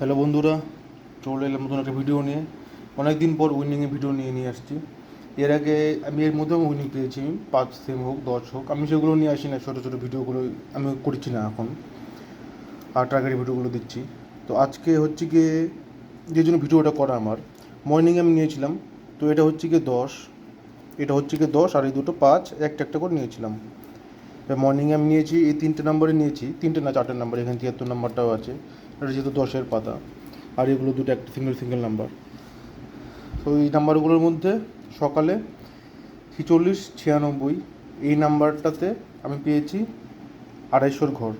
Hello বন্ধুরা, চলে এলাম নতুন একটা ভিডিও নিয়ে। অনেক দিন পর উইনিংয়ে ভিডিও নিয়ে নিয়ে আসছি। এর আগে আমি এর মধ্যেও উইনিং পেয়েছি, পাঁচ সেম হোক, দশ হোক। আমি সেগুলো নিয়ে আসি না ছোটো ছোটো ভিডিওগুলো আমি করছি না এখন। আর টার্গেটের ভিডিওগুলো দিচ্ছি। তো আজকে হচ্ছে গিয়ে যে জন্য ভিডিওটা করা আমার মর্নিংয়ে আমি নিয়েছিলাম। তো এটা হচ্ছে গিয়ে দশ। এটা হচ্ছে গিয়ে দশ আর এই দুটো পাঁচ, একটা একটা করে নিয়েছিলাম। মর্নিংয়ে আমি নিয়েছি, এই তিনটে নাম্বারে নিয়েছি। তিনটে না, চারটে নাম্বার এখানে তিয়াত্তর নাম্বারটাও আছে। এটা যেহেতু দশের পাতা, আর এগুলো দুটো একটা সিঙ্গেল সিঙ্গেল নাম্বার তো এই নাম্বারগুলোর মধ্যে সকালে ছিচল্লিশ, ছিয়ানব্বই, এই নাম্বারটাতে আমি পেয়েছি আড়াইশোর ঘর।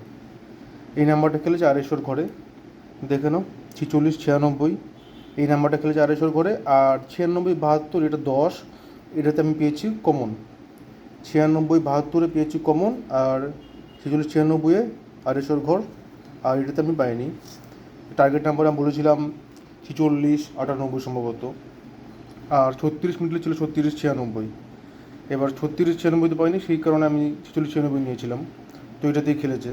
এই নাম্বারটা খেলেছে আড়াইশোর ঘরে। দেখে নাও, ছিচল্লিশ, ছিয়ানব্বই, এই নাম্বারটা খেলেছে আড়াইশোর ঘরে, আর ছিয়ানব্বই, বাহাত্তর, এটা দশ, এটাতে আমি পেয়েছি কমন ছিয়ানব্বই, বাহাত্তরে পেয়েছি কমন আর ছেচল্লিশ ছিয়ানব্বইয়ে আড়াইশোর ঘর। আর এটাতে আমি পাইনি। টার্গেট নাম্বার আমি বলেছিলাম ছিচল্লিশ, আটানব্বই সম্ভবত। আর ছত্রিশ মিনিটে ছিল ছত্রিশ ছিয়ানব্বই। এবার ছত্রিশ ছিয়ানব্বই তো পাইনি, সেই কারণে আমি ছেচল্লিশ ছিয়ানব্বই নিয়েছিলাম। তো এটাতেই খেলেছে।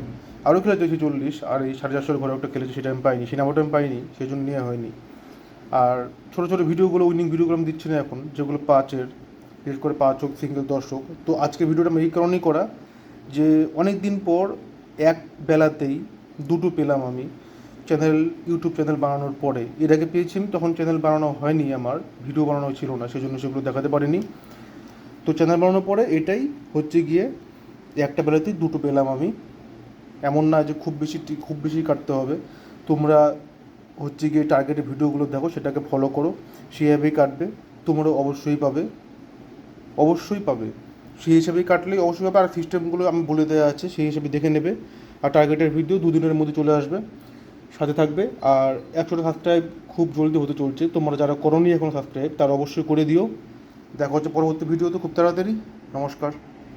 আরও খেলেছে ছেচল্লিশ, আর এই সাড়ে চারশোর ঘরে একটা খেলেছে, সেটা আমি পাইনি। সেই নাম্বারটা আমি পাইনি, সেই জন্য নেওয়া হয়নি। আর ছোটো ছোটো ভিডিওগুলো উইনিং ভিডিওগুলো আমি দিচ্ছি না এখন, যেগুলো পাঁচের, বিশেষ করে পাঁচ হোক সিঙ্গেল দশ হোক তো আজকে ভিডিওটা আমি এই কারণেই করা যে অনেক দিন পর এক বেলাতেই দুটো পেলাম আমি। চ্যানেল, ইউটিউব চ্যানেল বানানোর পরে, এর আগে পেয়েছি আমি, তখন চ্যানেল বানানো হয়নি আমার, ভিডিও বানানো ছিল না সেই জন্য সেগুলো দেখাতে পারিনি। তো চ্যানেল বানানোর পরে এটাই হচ্ছে গিয়ে, একটা বেলাতেই দুটো পেলাম আমি। এমন না যে খুব বেশি খুব বেশি কাটতে হবে। তোমরা হচ্ছে গিয়ে টার্গেটের ভিডিওগুলো দেখো, সেটাকে ফলো করো, সেইভাবেই কাটবে তোমরা অবশ্যই পাবে। অবশ্যই পাবে। সেই হিসাবেই কাটলেই অবশ্যই পাবে, আর সিস্টেমগুলো আমি বলে দেওয়া আছে, সেই হিসাবে দেখে নেবে। আর টার্গেটের ভিডিও দুদিনের মধ্যে চলে আসবে, সাথে থাকবে। আর একশোটা সাবস্ক্রাইব খুব জলদি হতে চলছে। তোমরা যারা করোনি এখন সাবস্ক্রাইব তারা অবশ্যই করে দিও। দেখা হচ্ছে পরবর্তী ভিডিও তো। খুব তাড়াতাড়ি। নমস্কার।